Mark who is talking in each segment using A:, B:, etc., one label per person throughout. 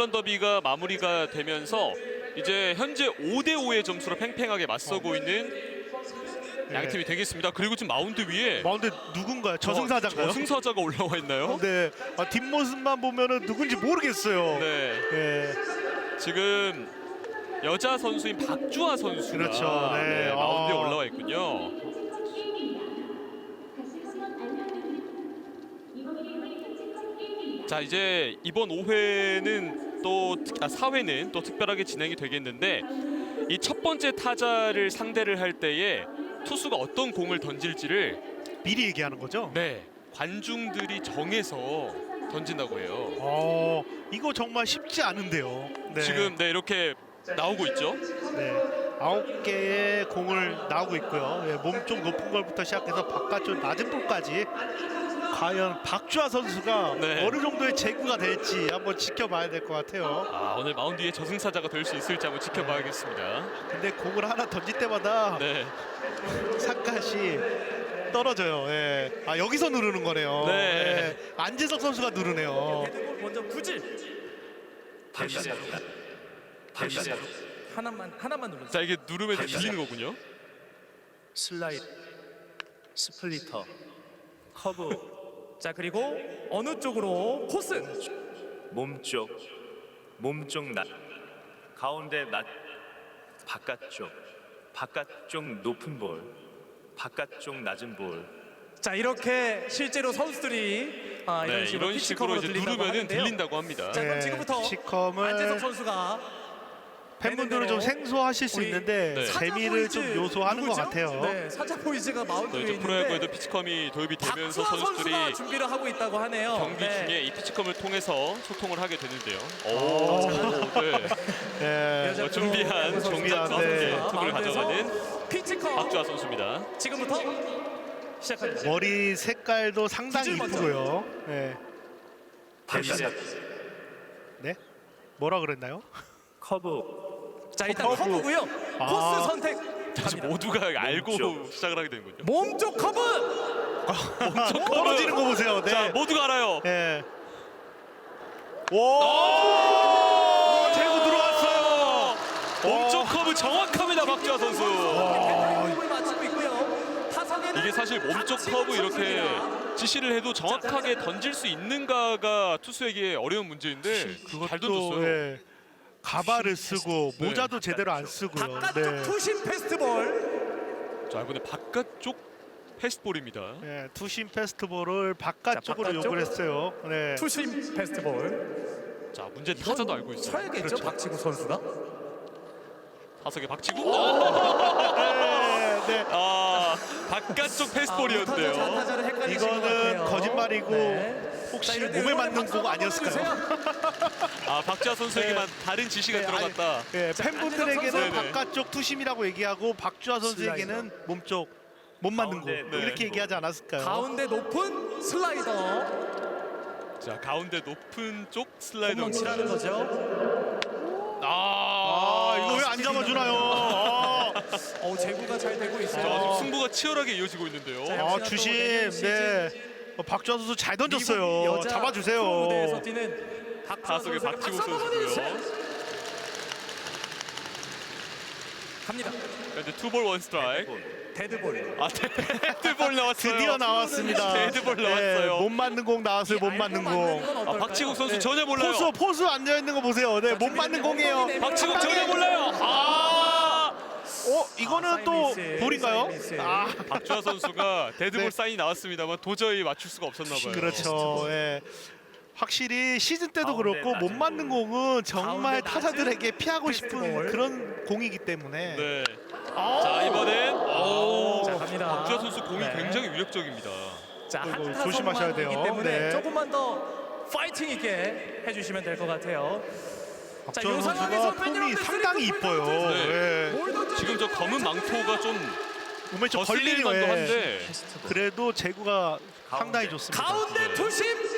A: 홈런 더비가 마무리가 되면서 이제 현재 5대 5의 점수로 팽팽하게 맞서고 있는 양 팀이 되겠습니다. 그리고 지금 마운드 위에
B: 마운드 누군가요? 저승사자인가요?
A: 저승사자가 올라와 있나요?
B: 네. 아, 뒷모습만 보면은 누군지 모르겠어요.
A: 네.
B: 예.
A: 지금 여자 선수인 박주아 선수가
B: 그렇죠. 네.
A: 마운드에
B: 아.
A: 올라와 있군요. 자 이제 이번 5회는 또 아, 4회는 또 특별하게 진행이 되겠는데 이 첫 번째 타자를 상대를 할 때에 투수가 어떤 공을 던질지를
B: 미리 얘기하는 거죠?
A: 네 관중들이 정해서 던진다고 해요.
B: 어, 이거 정말 쉽지 않은데요. 네.
A: 지금 네 이렇게 나오고 있죠.
B: 네. 아홉 개의 공을 나오고 있고요. 예, 몸쪽 높은 걸부터 시작해서 바깥쪽 낮은 볼까지 과연 박주아 선수가
A: 네.
B: 어느 정도의 제구가 될지 한번 지켜봐야 될 것 같아요.
A: 아 오늘 마운드 위에 저승사자가 될 수 있을지 한번 지켜봐야겠습니다.
B: 근데 공을 하나 던질 때마다
A: 네,
B: 사카시 떨어져요. 예. 아 여기서 누르는 거네요.
A: 네.
B: 예. 안재석 선수가 누르네요.
C: 먼저 구질
D: 대시작 대시작
C: 하나만 하나만 눌러주세요.
A: 자 이게 누르면 들리는 거군요.
D: 슬라이드 스플리터 커브
C: 자 그리고 어느 쪽으로 코스
D: 몸쪽 몸쪽 낮 가운데 낮 바깥쪽 바깥쪽 높은 볼 바깥쪽 낮은 볼
C: 자 이렇게 실제로 선수들이 아, 이런
A: 네,
C: 식으로
A: 이런 식으로
C: 피치컴으로
A: 이제
C: 들린다고
A: 누르면은
C: 하는데요.
A: 들린다고 합니다.
C: 자 그럼
B: 네,
C: 지금부터
B: 피치컴을
C: 안재석 선수가
B: 팬분들은 좀 생소하실 수
C: 우리
B: 있는데
A: 네.
B: 재미를 좀 요소하는 것
C: 누구죠?
B: 같아요.
C: 네, 사자 보이즈가 마운드
A: 또
C: 위에
A: 이제
C: 있는데
A: 프로야구에도 피치컴이 도입이 되면서
C: 박수아
A: 선수들이
C: 선수가 준비를 하고 있다고 하네요.
A: 경기
C: 네.
A: 중에 이 피치컴을 통해서 소통을 하게 되는데요. 오,
C: 어,
A: 네.
B: 예.
C: 여자
A: 뭐 준비한
C: 선수가
B: 네.
A: 투구를
C: 마운드에서
A: 가져가는
C: 피치컴
A: 박주아 선수입니다.
C: 지금부터 시작합니다.
B: 머리 색깔도 상당히
C: 먼저.
B: 이쁘고요. 네.
D: 대시작
B: 네? 뭐라 그랬나요?
D: 커브
C: 자 일단
B: 커브.
C: 커브고요.
B: 아.
C: 코스 선택.
A: 다시
C: 갑니다.
A: 모두가 알고
D: 몸쪽.
A: 시작을 하게 되는 군요.
C: 몸쪽 커브.
B: 떨어지는 거 보세요. 네.
A: 자 모두가 알아요.
B: 예. 오! 제구 들어왔어요.
A: 몸쪽 커브 정확합니다, 박주아 선수. 이게 사실 몸쪽 커브 이렇게. 지시를 해도 정확하게 던질 수 있는가가 투수에게 어려운 문제인데 잘 던졌어요.
B: 예. 가발을 쓰고
A: 네.
B: 모자도 제대로 안 쓰고요.
C: 바깥쪽
B: 네.
C: 투심 페스티벌.
A: 자 이번에 바깥쪽 패스트볼입니다.
B: 예, 투심 페스티벌을 바깥쪽으로
C: 바깥쪽?
B: 요구를 했어요. 네.
C: 투심 페스티벌.
A: 자 문제 타자도 알고 있어요.
C: 쳐야겠죠,
B: 그렇죠.
C: 박지구 선수가.
A: 타석에 박치고.
B: 네, 네.
A: 아 바깥쪽 패스트볼이었는데요.
C: 아, 타자를 헷갈리신 것
B: 이거는
C: 같아요.
B: 거짓말이고
C: 네.
B: 혹시
C: 자,
B: 몸에 맞는 공 아니었을까요?
A: 아 박주아 선수에게만 다른 지시가
B: 네,
A: 들어갔다.
B: 예,
C: 자,
B: 팬분들에게는
A: 선수.
B: 바깥쪽 투심이라고 얘기하고 박주아 선수에게는 몸쪽 못 맞는 공
D: 가운데,
B: 뭐
A: 네.
B: 이렇게 얘기하지 않았을까요?
C: 가운데 높은 슬라이더.
A: 자 가운데 높은 쪽 슬라이더.
C: 치라는 거죠.
B: 아, 이거 왜 안 잡아주나요? 아,
C: 어, 제구가 잘 되고
A: 자,
C: 있어요.
A: 지금 승부가 치열하게 이어지고 있는데요.
C: 자,
B: 아, 주심, 네. 어, 박주아 선수 잘 던졌어요. 잡아주세요.
C: 프로 무대에서 뛰는 박주아
A: 타석에
C: 선수에게
A: 박지우
C: 박수 한번
A: 선수고요.
C: 보내주세요. 갑니다.
A: 이제 투볼 원 스트라이크.
C: 데드볼.
A: 아 데드볼 나왔어요.
B: 드디어 나왔습니다.
A: 데드볼
B: 네,
A: 나왔어요.
B: 못 맞는 공 나왔어요.
C: 못이
B: 맞는 공.
C: 건
A: 아? 박지국 선수
C: 네.
A: 전혀 몰라요.
B: 포수 포수 앉아 있는 거 보세요. 네, 못 맞는 공이에요.
A: 박지국 전혀 몰라요. 아
B: 어, 이거는
C: 사인
B: 또
C: 미스,
B: 볼인가요?
C: 사인 미스.
B: 아,
A: 박주아 선수가 데드볼
B: 네.
A: 사인이 나왔습니다만 도저히 맞출 수가 없었나 봐요.
B: 그렇죠. 예. 확실히 시즌 때도
D: 가운데
B: 그렇고 못
D: 낮은
B: 맞는 공은 정말
C: 가운데
B: 타자들에게 피하고 싶은
C: 페스티벌.
B: 그런 공이기 때문에
A: 네. 자 이번엔 오,
C: 자, 갑니다.
A: 박주아 선수 공이
C: 네.
A: 굉장히 위력적입니다.
C: 자,
B: 이거
C: 한
B: 조심하셔야 돼요.
C: 때문에
B: 네.
C: 조금만 더 파이팅 있게 해주시면 될 것 같아요. 자, 요
B: 선수가
C: 상황에서
B: 폼이 상당히 이뻐요.
A: 네.
B: 예.
C: 뭘 던져도
A: 지금 저 검은 망토가 좀
B: 몸에 좀
A: 거슬릴
B: 걸리는
A: 만도
B: 거예요.
A: 한데
B: 그래도 제구가 상당히 좋습니다.
C: 가운데
A: 네.
C: 투심.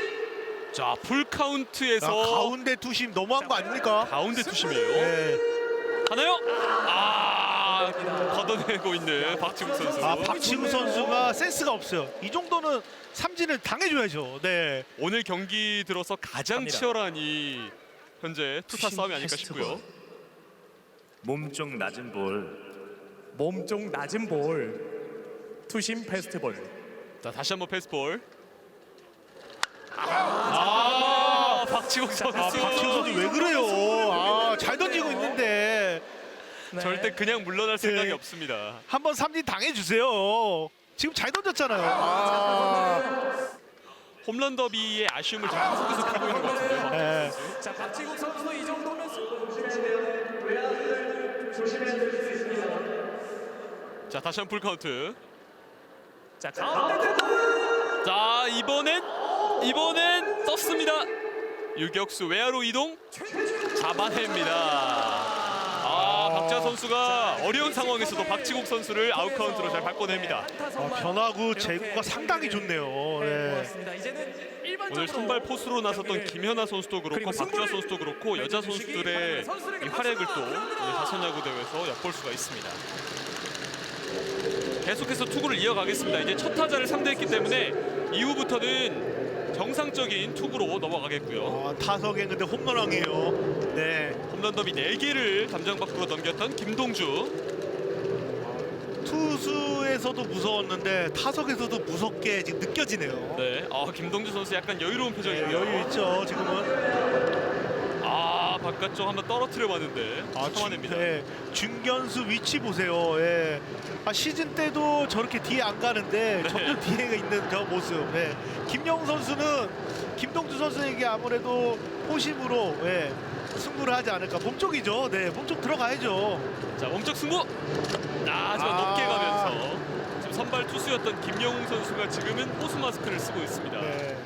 A: 자풀 카운트에서
B: 아, 가운데 투심 너무한 거 아닙니까?
A: 가운데 투심이에요.
B: 네.
A: 하나요? 아 걷어내고 있는 박지국 선수.
B: 아, 박지우 선수가 센스가 없어요. 이 정도는 삼진을 당해줘야죠. 네.
A: 오늘 경기 들어서 가장
C: 갑니다.
A: 치열한 이 현재 투타
C: 투심
A: 싸움이 아닐까. 싶고요.
D: 몸쪽 낮은 볼
C: 몸쪽 낮은 볼. 투심 페스티벌.
A: 자 다시 한번 패스볼. 아, 박지국 선수.
B: 아, 박지호 선수 왜 그래요? 아, 잘 던지고 있는데
C: 네.
A: 절대 그냥 물러날 생각이
B: 네.
A: 없습니다.
B: 한번 삼진 당해 주세요. 지금 잘 던졌잖아요. 아,
A: 홈런 더비의 아쉬움을 지금 계속해서 풀고 있는 것 같은데요.
B: 네.
C: 자 박지국 선수 이 정도면
A: 자 다시 한번 풀 카운트.
C: 자 가운데
A: 자 이번엔 이번엔 떴습니다. 유격수 외야로 이동 잡아냅니다. 아 박자 선수가 어려운 상황에서도 박지국 선수를 아웃 카운트로 잘 바꿔냅니다.
B: 아, 변화구 제구가 상당히 좋네요. 네.
C: 일반적으로
A: 오늘 선발 포수로 나섰던 김현아 선수도 그렇고 박주아 선수도 그렇고 여자 선수들의 이 활약을 또 오늘 사선야구 대회에서 엿볼 수가 있습니다. 계속해서 투구를 이어가겠습니다. 이제 첫 타자를 상대했기 때문에 이후부터는 정상적인 투구로 넘어가겠고요.
B: 아, 타석에 근데 홈런왕이에요. 네.
A: 홈런 더비 4개를 담장 밖으로 넘겼던 김동주.
B: 투수에서도 무서웠는데 타석에서도 무섭게 지금 느껴지네요.
A: 네, 아, 김동주 선수 약간 여유로운
B: 네,
A: 표정이고요.
B: 여유 있죠. 지금은
A: 아, 바깥쪽 한번 떨어뜨려 봤는데
B: 아, 중,
A: 참아냅니다.
B: 예, 중견수 위치 보세요. 예. 아, 시즌 때도 저렇게 뒤에 안 가는데
A: 네.
B: 점점 뒤에 있는 저 모습. 예. 김영 선수는 김동주 선수에게 아무래도 포심으로 예, 승부를 하지 않을까. 몸쪽이죠. 네, 몸쪽 들어가야죠.
A: 자 몸쪽 승부 아 하지만
B: 아.
A: 높게 가면서 지금 선발 투수였던 김영웅 선수가 지금은 호수 마스크를 쓰고 있습니다
B: 네.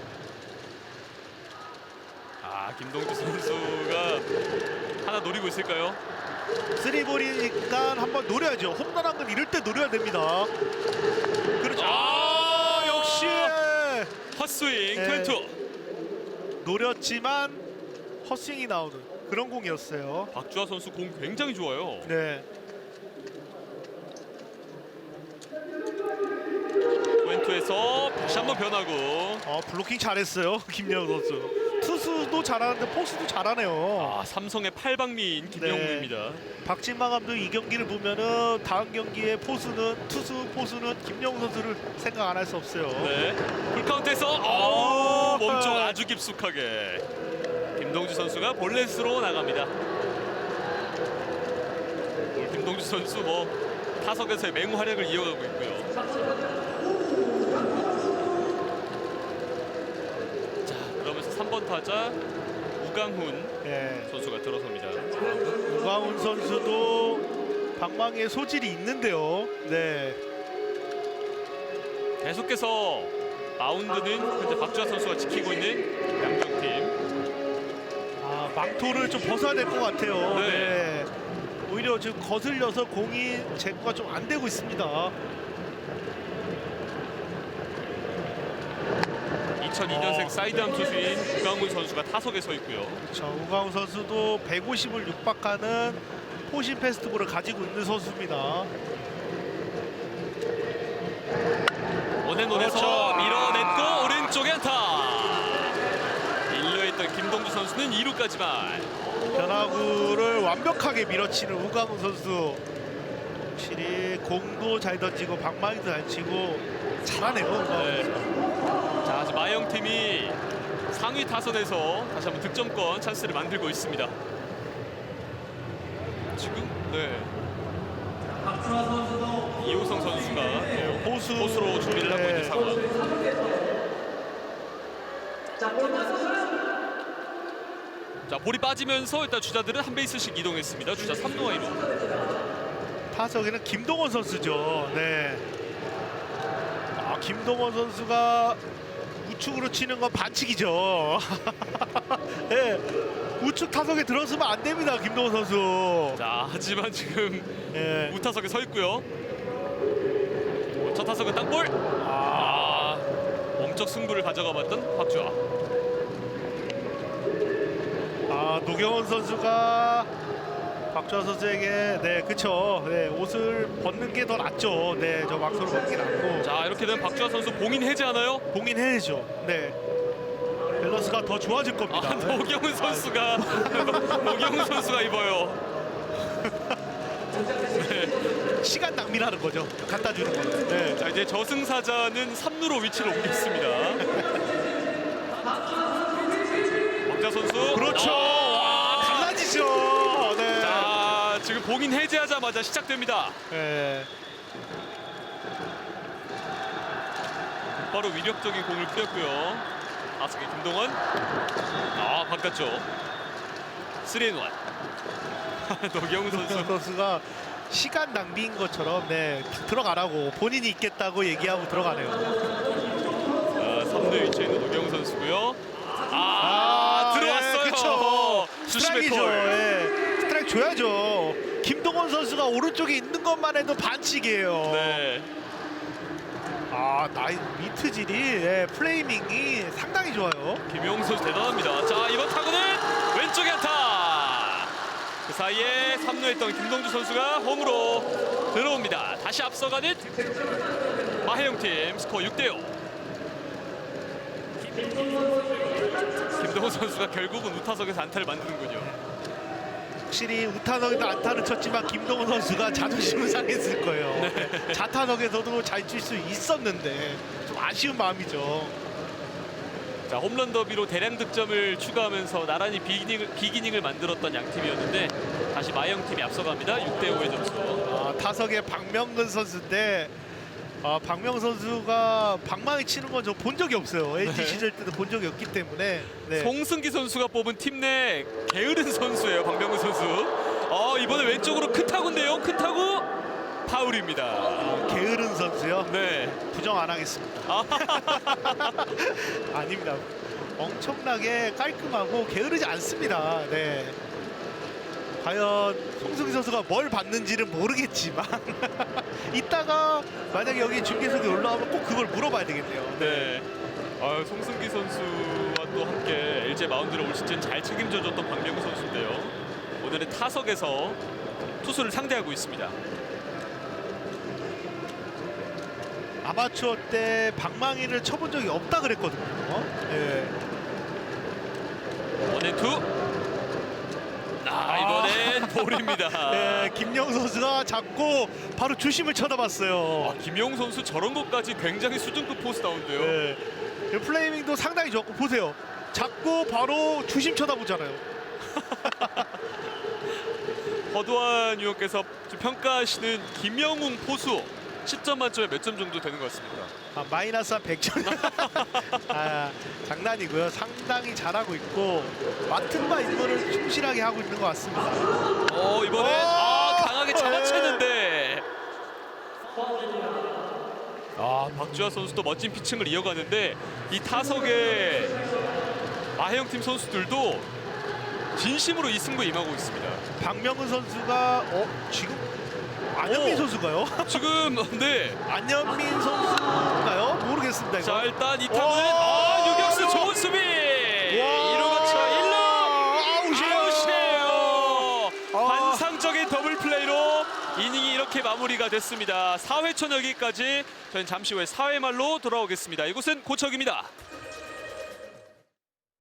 A: 아 김동주 선수가 하나 노리고 있을까요?
B: 쓰리볼이니까 한번 노려야죠. 홈런한 건 이럴 때 노려야 됩니다. 그렇죠.
A: 아,
B: 역시
A: 헛스윙
B: 네.
A: 트웬투
B: 노렸지만 헛스윙이 나오는 그런 공이었어요.
A: 박주아 선수 공 굉장히 좋아요
B: 네.
A: 트웬투에서 다시 한번 변하고
B: 어, 블로킹 잘했어요. 김영우 선수. 투수도 잘하는데 포수도 잘하네요.
A: 아 삼성의 팔방미인 김영웅입니다.
B: 박진마 감독 이 경기를 보면은 다음 경기에 포수는 투수 포수는 김영우 선수를 생각 안 할 수 없어요.
A: 네. 풀카운트에서 어, 몸쪽 아주 깊숙하게 김동주 선수가 볼넷으로 나갑니다. 오늘 김동주 선수 뭐 타석에서의 맹활약을 이어가고 있고요 자 그러면서 3번 타자 우강훈
B: 예.
A: 선수가 들어섭니다
B: 우광훈 선수도 방망이에 소질이 있는데요. 네.
A: 계속해서 마운드는 현재 박주아 선수가 지키고 있는 양정팀
B: 아, 망토를 좀 벗어야 될 것 같아요.
A: 네.
B: 네. 오히려 지금 거슬려서 공이 제구가 좀 안 되고 있습니다.
A: 2002년생
B: 어.
A: 사이드암 투수인 우강훈 선수가 타석에 서 있고요
B: 자, 우광훈 선수도 150을 육박하는 포신 페스티벌을 가지고 있는 선수입니다.
A: 원앤원에서
B: 그렇죠.
A: 밀어냈고 오른쪽에 안타 1루에 있던 김동주 선수는 2루까지만
B: 변화구를 완벽하게 밀어치는 우광훈 선수. 확실히 공도 잘 던지고 방망이도 잘 치고 잘하네요.
A: 네. 자, 지금 마영 팀이 상위 타선에서 다시 한번 득점권 찬스를 만들고 있습니다. 지금 네. 이호성 선수가
B: 네, 호수
A: 포수로 준비를 하고
B: 네.
A: 있는 상황. 자, 볼이 빠지면서 일단 주자들은 한 베이스씩 이동했습니다. 주자 3루와 1루.
B: 타석에는 김동원 선수죠. 네. 아, 김동원 선수가 우측으로 치는 건 반칙이죠. 네. 우측 타석에 들어서면 안 됩니다, 김동원 선수.
A: 자, 하지만 지금
B: 네.
A: 우타석에 서 있고요. 첫 타석은 땅볼. 아, 엄청 승부를 가져가 봤던 박주아.
B: 아, 노경원 선수가 박주아 선수에게 네, 그쵸. 네, 옷을 벗는 게 더 낫죠. 네, 저 막소를 벗는 게 낫고.
A: 자, 이렇게 되면 박주아 선수 봉인 해제하나요?
B: 공인해야죠. 네. 밸런스가 더 좋아질 겁니다.
A: 아, 노경훈 선수가 노경훈 선수가 입어요.
B: 시간 낭비라는 거죠. 갖다 주는 거는. 네.
A: 자 이제 저승사자는 3루로 위치를 옮겼습니다. 왕자 선수.
B: 그렇죠.
A: 아, 지금 봉인 해제하자마자 시작됩니다.
B: 네.
A: 바로 위력적인 공을 뿌렸고요. 아스기 김동원. 아 바꿨죠. 3인 1. 노경훈 선수.
B: 손 선수가 시간 낭비인 것처럼 네 들어가라고 본인이 있겠다고 얘기하고 들어가네요.
A: 자, 3루 위치에 있는 노경훈 선수고요. 아,
B: 아,
A: 들어왔어요.
B: 예, 그쵸.
A: 주심의
B: 스트라이크죠.
A: 콜.
B: 예. 줘야죠. 김동원 선수가 오른쪽에 있는 것만 해도 반칙이에요.
A: 네.
B: 아, 나이 미트질이 예, 플레이밍이 상당히 좋아요.
A: 김용 선수 대단합니다. 자 이번 타구는 왼쪽에 안타. 그 사이에 3루에 있던 김동주 선수가 홈으로 들어옵니다. 다시 앞서가는 마해영 팀 스코어 6대 5. 김동호 선수가 결국은 우타석에서 안타를 만드는군요.
B: 확실히 우타석에도 안타를 쳤지만 김동원 선수가 자존심은 상했을 거예요.
A: 네.
B: 자타석에서도 잘 칠 수 있었는데 좀 아쉬운 마음이죠.
A: 자 홈런 더비로 대량 득점을 추가하면서 나란히 비기닝을, 비기닝을 만들었던 양 팀이었는데 다시 마해영 팀이 앞서갑니다. 6대 5의 점수.
B: 아, 타석에 박명근 선수인데 아, 박명 선수가 방망이 치는 건 저 본 적이 없어요. LG
A: 네.
B: 시절 때도 본 적이 없기 때문에 네.
A: 송승기 선수가 뽑은 팀 내 게으른 선수예요. 박명근 선수. 어, 이번에 왼쪽으로 큰 타구인데요. 큰 타구 파울입니다.
B: 아, 게으른 선수요.
A: 네.
B: 부정 안 하겠습니다.
A: 아,
B: 아닙니다. 엄청나게 깔끔하고 게으르지 않습니다. 네. 과연 송승기 선수가 뭘 받는지는 모르겠지만 이따가 만약에 여기 중계석에 올라오면 꼭 그걸 물어봐야 되겠네요.
A: 네. 아, 송승기 선수와 또 함께 LG 마운드를 올 시즌 잘 책임져줬던 박명근 선수인데요. 오늘은 타석에서 투수를 상대하고 있습니다.
B: 아마추어 때 방망이를 쳐본 적이 없다 그랬거든요. 예.
A: 원앤투. 아, 이번엔 볼입니다.
B: 예, 김영 선수가 잡고 바로 주심을 쳐다봤어요.
A: 아, 김용 선수 저런 것까지 굉장히 수준급 포스다운데요.
B: 예. 이 플레이밍도 상당히 좋고 보세요. 잡고 바로 주심 쳐다보잖아요.
A: 허두한 유형께서 좀 평가하시는 김영웅 포수 10점 만점에 몇 점 정도 되는 것 같습니다.
B: 아, 마이너스 한 100점. 아, 장난이고요. 상당히 잘하고 있고 맡은 바 임무를 충실하게 하고 있는 것 같습니다.
A: 어 이번엔
B: 오!
A: 아 강하게
B: 네.
A: 잡아채는데 아 박주하 선수도 멋진 피칭을 이어가는데 이 타석에 마해영 팀 선수들도 진심으로 이 승부에 임하고 있습니다.
B: 박명은 선수가 어 지금 안현민
A: 오.
B: 선수가요?
A: 지금 네.
B: 안현민 선수가요? 모르겠습니다. 이거.
A: 자 일단 이 타구는
B: 오!
A: 아 유격수 좋은 수비
B: 와!
A: 1루 거쳐 1루
B: 아웃이에요.
A: 아웃이에요.
B: 아.
A: 환상적인 더블 플레이로 이닝이 이렇게 마무리가 됐습니다. 4회 초 여기까지 저희는 잠시 후에 4회 말로 돌아오겠습니다. 이곳은 고척입니다.